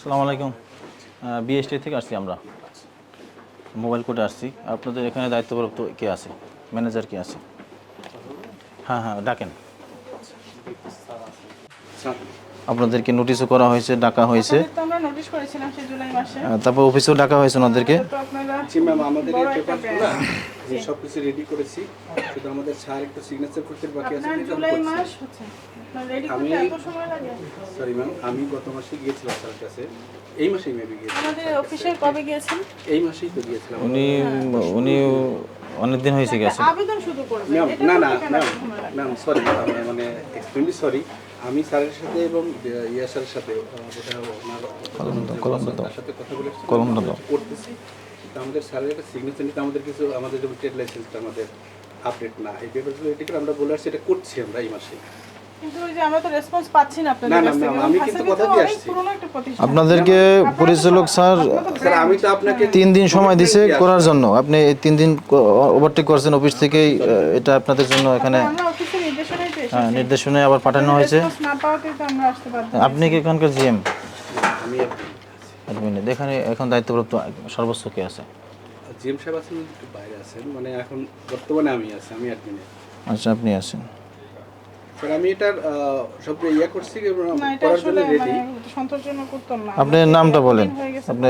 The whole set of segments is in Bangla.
আসসালামু আলাইকুম। বিএসটি থেকে আসছি আমরা। মোবাইল কোর্টে আসছি। আপনাদের এখানে দায়িত্বপ্রাপ্ত কে আছে? ম্যানেজার কে আছে? হ্যাঁ হ্যাঁ ডাকেন। আপনাদেরকে নোটিশও করা হয়েছে ডাকা হয়েছে। আপনাদের তো আমরা নোটিশ করেছিলাম সেই জুলাই মাসে। আহ, তারপর অফিসেও ডাকা হয়েছে ওনাদেরকে। তো ম্যাম আমাদের এই বড় একটা পেপারগুলো যে সব কিছু রেডি করেছি শুধু আমাদের স্যার একটু সিগনেচার করতে বাকি আছে আপনার জুলাই মাস হচ্ছে। আপনার রেডি করতে আমি- এত সময় লাগে? সরি ম্যাম আমি গত মাসে গিয়েছিলাম কাছে। এই মাসেই মেবি গিয়েছিলাম আমাদের অফিসে কবে গিয়েছেন? এই মাসেই তো গিয়েছিলাম। উনি উনি অনেক দিন হয়েছে গেছে। আবেদন শুধু করবেন। ম্যাম না না ম্যাম সরি মানে এক্সট্রিমলি সরি আমি স্যারের সাথে এবং ইয়া স্যারের সাথে কলমটা দাও। কথা বলেছি করতেছি আমাদের স্যারের একটা সিগনেচার নিতে আমাদের কিছু আমাদের ট্রেড লাইসেন্সটা আমাদের আপডেট না এই পেপারগুলো এটিকে আমরা বলে আসছি এটা করছি আমরা এই মাসে আপনাদেরকে পরিচালক স্যার স্যার আমি তো আপনাকে তিন দিন সময় দিছে করার জন্য। আপনি তিন দিন ওভারটেক করছেন অফিস থেকেই এটা আপনাদের জন্য এখানে হ্যাঁ, নির্দেশনায় আবার পাঠানো হয়েছে। রেসপন্স না পাওয়াতে তো আমরা আসতে পারব আপনি কি এখানকার জিএম এখানে এখন দায়িত্বপ্রাপ্ত সর্বোচ্চ কে আছে? জিএম সাহেব আছেন বাইরে আছেন। মানে এখন বর্তমানে আমি আছি আমি অ্যাডমিনে আচ্ছা আপনি আছেন। স্যার আমি এটার সব ইয়ে করছি করার জন্য রেডি মানে সন্তোষজনক করতাম না। আপনার নামটা বলেন। আপনি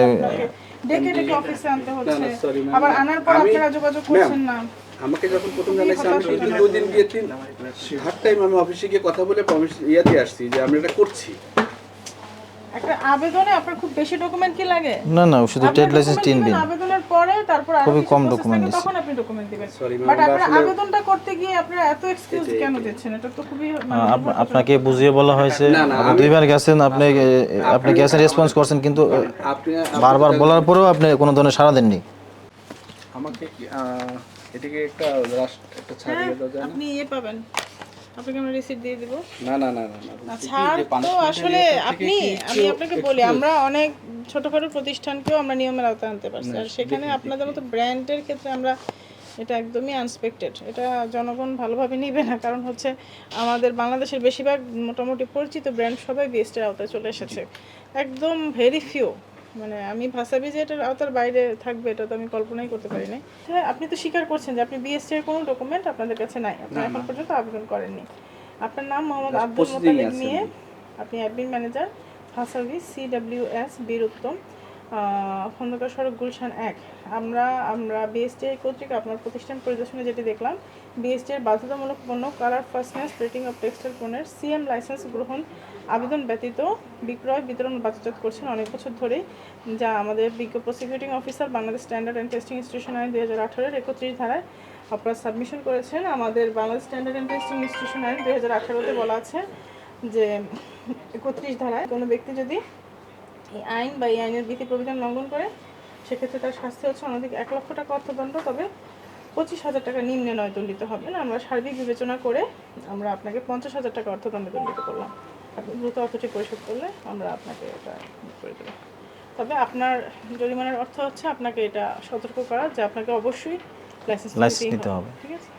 ডেকে ডেকে অফিসে আনতে হচ্ছে. আবার আনার পর আপনারা যোগাযোগ করছেন না। আমাকে যখন প্রথম জানাইছে আমি কিন্তু দুদিন গিয়ে তিন থার্ড টাইম আমি অফিসে গিয়ে কথা বলে প্রমিস ইয়াতে আসছি যে আমি এটা করছি। একটা আবেদনে আপনার খুব বেশি ডকুমেন্ট কি লাগে? না না শুধু ট্রেড লাইসেন্স দিন। আবেদনের পরে তারপর আরও খুবই কম দিছে। তখন আপনি ডকুমেন্ট দিবেন। বাট আপনার আবেদনটা করতে গিয়ে আপনারা এত এক্সকিউজ কেন দিচ্ছেন? এটা তো খুবই মানে আপনাকে বুঝিয়ে বলা হয়েছে না, না, আপনি দুইবার গেছেন আপনি আপনি গেছেন রেসপন্স করছেন কিন্তু বারবার বলার পরেও আপনি কোনো ধরনের সাড়া দেননি। আমাকে এটাকে একটা লাস্ট একটা ছাড় হ্যাঁ, দিয়ে দাও আপনি ইয়ে পাবেন। আপনাকে আমরা রিসিপ্ট দিয়ে দিব। না না না না না না, ছাড় তো আসলে আপনি আমি আপনাকে বলি আমরা অনেক ছোটখাটো প্রতিষ্ঠানকেও আমরা নিয়মের আওতায় আনতে পারছি। আর সেখানে আপনাদের মতো ব্র্যান্ডের ক্ষেত্রে আমরা এটা একদমই আনসপেক্টেড এটা জনগণ ভালোভাবে নিবে না কারণ হচ্ছে আমাদের বাংলাদেশের বেশিরভাগ মোটামুটি পরিচিত ব্র্যান্ড সবাই বিএসটির আওতায় চলে এসেছে। একদম ভেরি ফিউ মানে আমি ভাসাবি যে এটার আওতার বাইরে থাকবে এটা তো আমি কল্পনাই করতে পারি না হ্যাঁ আপনি তো স্বীকার করছেন যে আপনি বিএসটি এর কোনো ডকুমেন্ট আপনাদের কাছে নাই। আপনি এখন পর্যন্ত আবেদন করেননি। আপনার নাম মোহাম্মদ আব্দুল মোতালেব নিয়ে আপনি অ্যাডমিন ম্যানেজার ফাসার্ভিস সি ডাব্লিউ এস বীর উত্তম খন্দকার সড়ক গুলশান এক। আমরা আমরা বিএসটি কর্তৃক আপনার প্রতিষ্ঠান পরিদর্শনে যেটি দেখলাম বিএসটি এর বাধ্যতামূলক পণ্য colour fastness rating of textile পণ্যের সিএম লাইসেন্স গ্রহণ আবেদন ব্যতীত বিক্রয় বিতরণ বাজারজাত করছেন অনেক বছর ধরেই, যা আমাদের বিজ্ঞ prosecuting officer Bangladesh standard and testing institution আইন দুই হাজার আঠারোর একত্রিশ ধারায় আপনারা সাবমিশন করেছেন। আমাদের Bangladesh standard and testing institution আইন দুই হাজার আঠারোতে বলা আছে যে একত্রিশ ধারায় কোনো ব্যক্তি যদি এই আইন বা এই আইনের বিধি প্রবিধান লঙ্ঘন করে, সেক্ষেত্রে তার শাস্তি হচ্ছে অনধিক এক লক্ষ টাকা অর্থদণ্ড। তবে পঁচিশ হাজার টাকা নিম্নে নয় দণ্ডিত হবেন আমরা সার্বিক বিবেচনা করে আমরা আপনাকে পঞ্চাশ হাজার টাকা অর্থদণ্ডে দণ্ডিত করলাম। আপনি দ্রুত অর্থটি পরিশোধ করলে আমরা আপনাকে এটা করে দেবো তবে আপনার জরিমানার অর্থ হচ্ছে আপনাকে এটা সতর্ক করা যে আপনাকে অবশ্যই লাইসেন্স লাইসেন্স নিতে হবে। ঠিক আছে